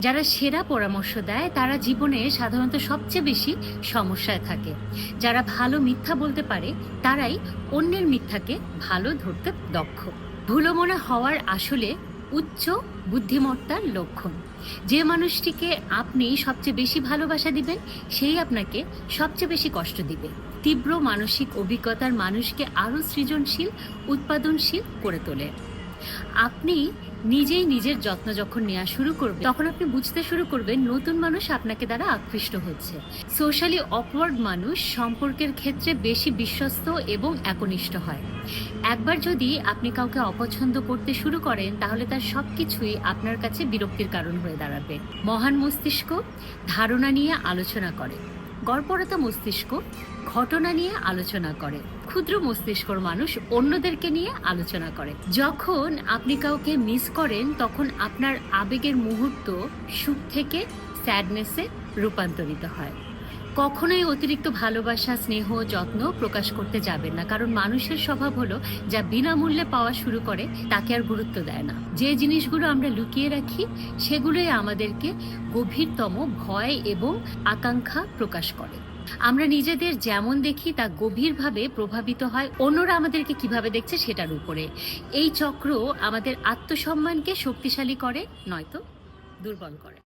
যারা সেরা পরামর্শ দেয়, তারা জীবনে সাধারণত সবচেয়ে বেশি সমস্যায় থাকে। যারা ভালো মিথ্যা বলতে পারে, তারাই অন্যের মিথ্যাকে ভালো ধরতে দক্ষ। ভুলো মনে হওয়ার আসলে উচ্চ বুদ্ধিমত্তার লক্ষণ। যে মানুষটিকে আপনি সবচেয়ে বেশি ভালোবাসা দিবেন, সেই আপনাকে সবচেয়ে বেশি কষ্ট দিবে। তীব্র মানসিক অভিজ্ঞতার মানুষকে আরও সৃজনশীল, উৎপাদনশীল করে তোলে। আপনি নিজেই নিজের যত্ন যখন নেওয়া শুরু করবেন তখন আপনি বুঝতে শুরু করবেন নতুন মানুষ আপনাকে দ্বারা আকৃষ্ট হচ্ছে। সোশ্যালি অকওয়ার্ড মানুষ সম্পর্কের ক্ষেত্রে বেশি বিশ্বস্ত এবং একনিষ্ঠ হয়। একবার যদি আপনি কাউকে অপছন্দ করতে শুরু করেন, তাহলে তার সবকিছুই আপনার কাছে বিরক্তির কারণ হয়ে দাঁড়াবে। মহান মস্তিষ্ক ধারণা নিয়ে আলোচনা করে। গড়পড়তা মস্তিষ্ক ঘটনা নিয়ে আলোচনা করে। ক্ষুদ্র মস্তিষ্কর মানুষ অন্যদেরকে নিয়ে আলোচনা করে। যখন আপনি কাউকে মিস করেন, তখন আপনার আবেগের মুহূর্ত সুখ থেকে স্যাডনেসে রূপান্তরিত হয়। কখনোই অতিরিক্ত ভালোবাসা, স্নেহ, যত্ন প্রকাশ করতে যাবেন না। কারণ মানুষের স্বভাব হলো, যা বিনামূল্যে পাওয়া শুরু করে, তাকে আর গুরুত্ব দেয় না। যে জিনিসগুলো আমরা লুকিয়ে রাখি, সেগুলোই আমাদেরকে গভীরতম ভয় এবং আকাঙ্ক্ষা প্রকাশ করে। আমরা নিজেদের যেমন দেখি, তা গভীরভাবে প্রভাবিত হয়, অন্যরা আমাদেরকে কীভাবে দেখছে সেটার উপরে। এই চক্র আমাদের আত্মসম্মানকে শক্তিশালী করে, নয়তো দুর্বল করে।